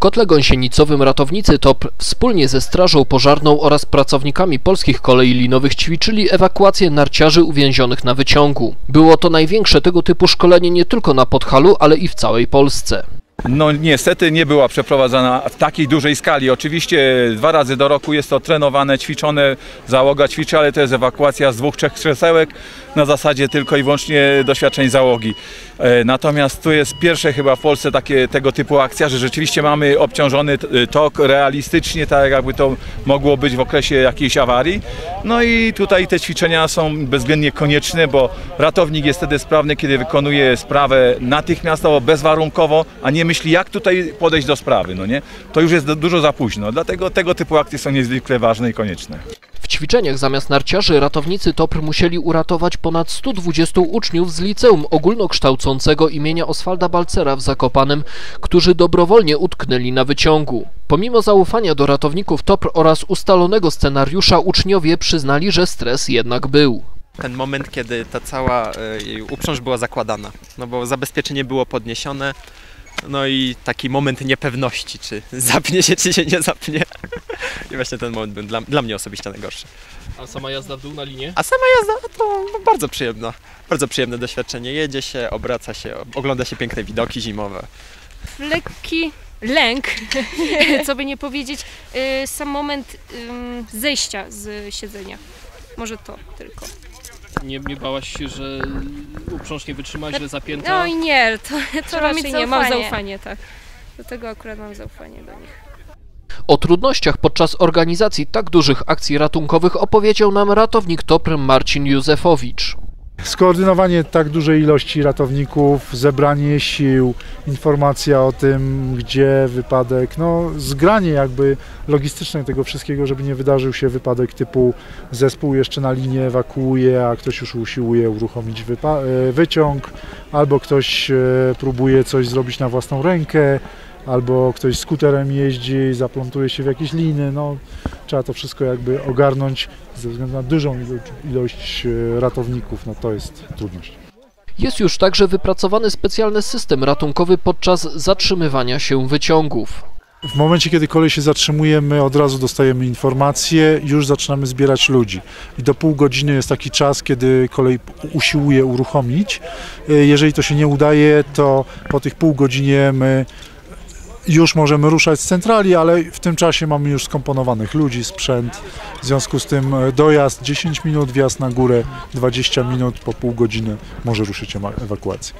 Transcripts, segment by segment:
kotle gąsienicowym ratownicy TOP wspólnie ze Strażą Pożarną oraz pracownikami polskich kolei linowych ćwiczyli ewakuację narciarzy uwięzionych na wyciągu. Było to największe tego typu szkolenie nie tylko na Podhalu, ale i w całej Polsce. No niestety nie była przeprowadzana w takiej dużej skali. Oczywiście dwa razy do roku jest to trenowane, ćwiczone, załoga ćwiczy, ale to jest ewakuacja z dwóch, trzech krzesełek na zasadzie tylko i wyłącznie doświadczeń załogi. E, Natomiast tu jest pierwsze chyba w Polsce takie tego typu akcja, że rzeczywiście mamy obciążony t- tok realistycznie, tak jakby to mogło być w okresie jakiejś awarii. No i tutaj te ćwiczenia są bezwzględnie konieczne, bo ratownik jest wtedy sprawny, kiedy wykonuje sprawę natychmiastowo, bezwarunkowo, a nie myśli jak tutaj podejść do sprawy, no nie? To już jest dużo za późno, dlatego tego typu akcje są niezwykle ważne i konieczne. W ćwiczeniach zamiast narciarzy ratownicy TOPR musieli uratować ponad 120 uczniów z liceum ogólnokształcącego imienia Oswalda Balcera w Zakopanem, którzy dobrowolnie utknęli na wyciągu. Pomimo zaufania do ratowników TOPR oraz ustalonego scenariusza uczniowie przyznali, że stres jednak był. ten moment, kiedy ta cała e, jej uprząż była zakładana, no bo zabezpieczenie było podniesione, no i taki moment niepewności, czy zapnie się, czy się nie zapnie. I właśnie ten moment był dla, dla mnie osobiście najgorszy. A sama jazda w dół na linie? A sama jazda no to bardzo przyjemna, bardzo przyjemne doświadczenie. Jedzie się, obraca się, ogląda się piękne widoki zimowe. lekki lęk, co by nie powiedzieć, y, sam moment zejścia z siedzenia. Może to tylko. Nie, nie bałaś się, że uprząż nie wytrzyma, źle zapięta? No i nie, to, to raczej nie. Mam zaufanie. zaufanie, tak. Do tego akurat mam zaufanie do nich. O trudnościach podczas organizacji tak dużych akcji ratunkowych opowiedział nam ratownik TOPR Marcin Józefowicz. Skoordynowanie tak dużej ilości ratowników, zebranie sił, informacja o tym, gdzie wypadek, no zgranie jakby logistyczne tego wszystkiego, żeby nie wydarzył się wypadek typu zespół jeszcze na linię ewakuuje, a ktoś już usiłuje uruchomić e, wyciąg, albo ktoś e, próbuje coś zrobić na własną rękę, albo ktoś skuterem jeździ, zaplątuje się w jakieś liny, no trzeba to wszystko jakby ogarnąć ze względu na dużą ilo- ilość e, ratowników, no to jest trudność. Jest już także wypracowany specjalny system ratunkowy podczas zatrzymywania się wyciągów. W momencie, kiedy kolej się zatrzymuje, my od razu dostajemy informacje, już zaczynamy zbierać ludzi. I do pół godziny jest taki czas, kiedy kolej usiłuje uruchomić. E, Jeżeli to się nie udaje, to po tych pół godzinie my już możemy ruszać z centrali, ale w tym czasie mamy już skomponowanych ludzi, sprzęt. W związku z tym e, dojazd 10 minut, wjazd na górę 20 minut, po pół godziny może ruszyć ewakuacja.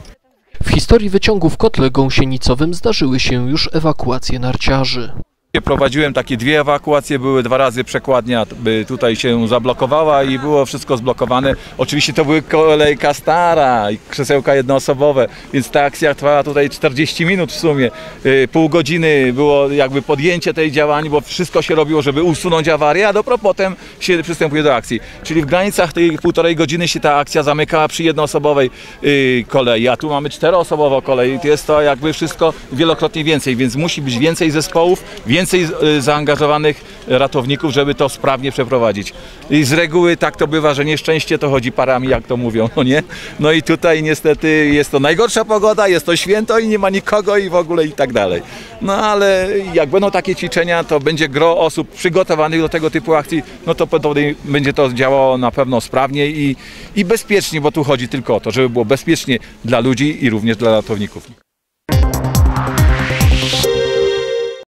W historii wyciągu w kotle gąsienicowym zdarzyły się już ewakuacje narciarzy. Prowadziłem takie dwie ewakuacje, były dwa razy przekładnia tutaj się zablokowała i było wszystko zblokowane. Oczywiście to były kolejka stara i krzesełka jednoosobowe, więc ta akcja trwała tutaj 40 minut w sumie. Yy, Pół godziny było jakby podjęcie tej działań, bo wszystko się robiło, żeby usunąć awarię, a dopiero potem się przystępuje do akcji. Czyli w granicach tej półtorej godziny się ta akcja zamykała przy jednoosobowej yy, kolei, a tu mamy czteroosobową kolej. Jest to jakby wszystko wielokrotnie więcej, więc musi być więcej zespołów, więcej y, zaangażowanych ratowników, żeby to sprawnie przeprowadzić. I z reguły tak to bywa, że nieszczęście to chodzi parami, jak to mówią, no nie? No i tutaj niestety jest to najgorsza pogoda, jest to święto i nie ma nikogo i w ogóle i tak dalej. No ale jak będą takie ćwiczenia, to będzie gro osób przygotowanych do tego typu akcji, no to będzie to działało na pewno sprawnie i, i bezpiecznie, bo tu chodzi tylko o to, żeby było bezpiecznie dla ludzi i również dla ratowników.